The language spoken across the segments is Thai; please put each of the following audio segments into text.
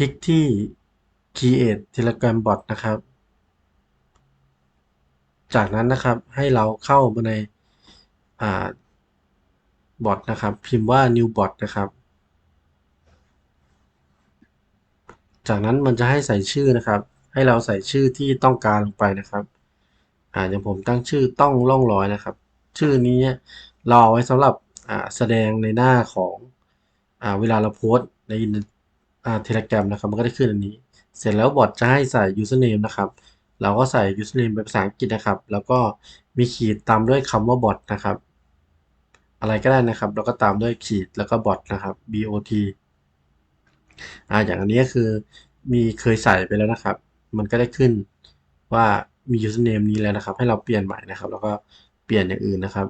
ลิกที่ create telegram bot นะครับ จากนั้นนะครับให้เราเข้ามาในอ่าบอทนะครับ พิมพ์ว่า new bot นะครับ จากนั้นมันจะให้ใส่ชื่อนะครับ ให้เราใส่ชื่อที่ต้องการลงไปนะครับอ่าอย่างผมตั้งชื่อต้องล่องลอยนะครับ ชื่อนี้เนี่ยเราเอาไว้สำหรับอ่าแสดงในหน้าของอ่าเวลาเราโพสใน เทเลกรมนะครับมันก็ได้ขึ้นอันนี้ เสร็จแล้วบอทจะให้ใส่ username นะครับ เราก็ใส่ username เป็นภาษาอังกฤษนะครับ แล้วก็มีขีดตามด้วยคำว่า bot นะครับ อะไรก็ได้นะครับ แล้วก็ตามด้วยขีดแล้วก็ bot นะครับ bot อ่าอย่างอันนี้ก็คือมีเคยใส่ไปแล้วนะครับ มันก็ได้ขึ้นว่ามี username นี้แล้วนะครับ ให้เราเปลี่ยนใหม่นะครับ แล้วก็เปลี่ยนอย่างอื่นนะครับ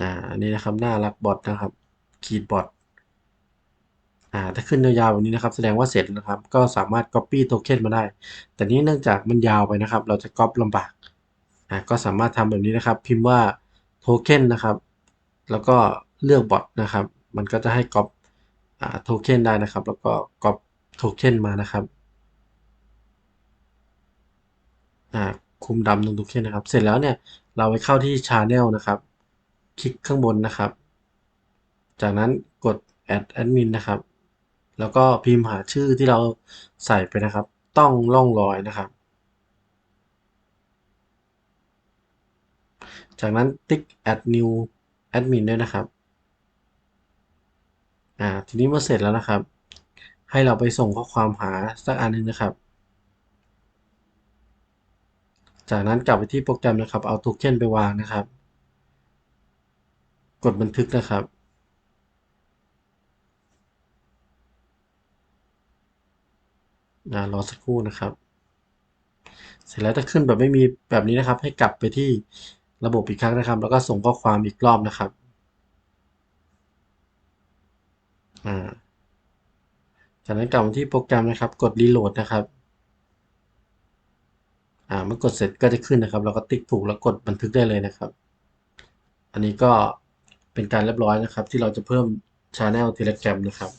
อ่าอันนี้นะครับน่ารักบอทนะครับขีดบอทอ่าถ้าขึ้นยาวๆแบบนี้นะครับ แสดงว่าเสร็จนะครับ ก็สามารถ copy token มาได้ แต่นี้เนื่องจากมันยาวไปนะครับ เราจะ copy ลำบากอ่าก็สามารถทำแบบนี้นะครับ พิมพ์ว่า token นะครับ แล้วก็เลือกบอทนะครับ มันก็จะให้ copy อ่า token ได้นะครับ แล้วก็ copy token มานะครับอ่าคุมดำตรง token นะครับ เสร็จแล้วเนี่ยเราไปเข้าที่ channel นะครับ คลิกข้างบนนะครับ จากนั้นกด add admin นะครับ แล้วก็พิมพ์หาชื่อที่เราใส่ไปนะครับ ต้องล่องลอยนะครับ จากนั้นติ๊ก add new admin ด้วยนะครับ อ่า ทีนี้เมื่อเสร็จแล้วนะครับ ให้เราไปส่งข้อความหาสักอันหนึงนะครับ จากนั้นกลับไปที่โปรแกรมนะครับ เอาโทเค็นไปวางนะครับ กดบันทึกนะครับ รอสักครู่นะครับ เสร็จแล้วถ้าขึ้นแบบไม่มีแบบนี้นะครับ ให้กลับไปที่ระบบอีกครั้งนะครับ แล้วก็ส่งข้อความอีกรอบนะครับ จากนั้นกลับมาที่โปรแกรมนะครับ กดรีโหลดนะครับเมื่อกดเสร็จก็จะขึ้นนะครับ เราก็ติ๊กถูกแล้วกดบันทึกได้เลยนะครับ อันนี้ก็ เป็นการเรียบร้อยนะครับ ที่เราจะเพิ่ม Channel Telegram นะครับ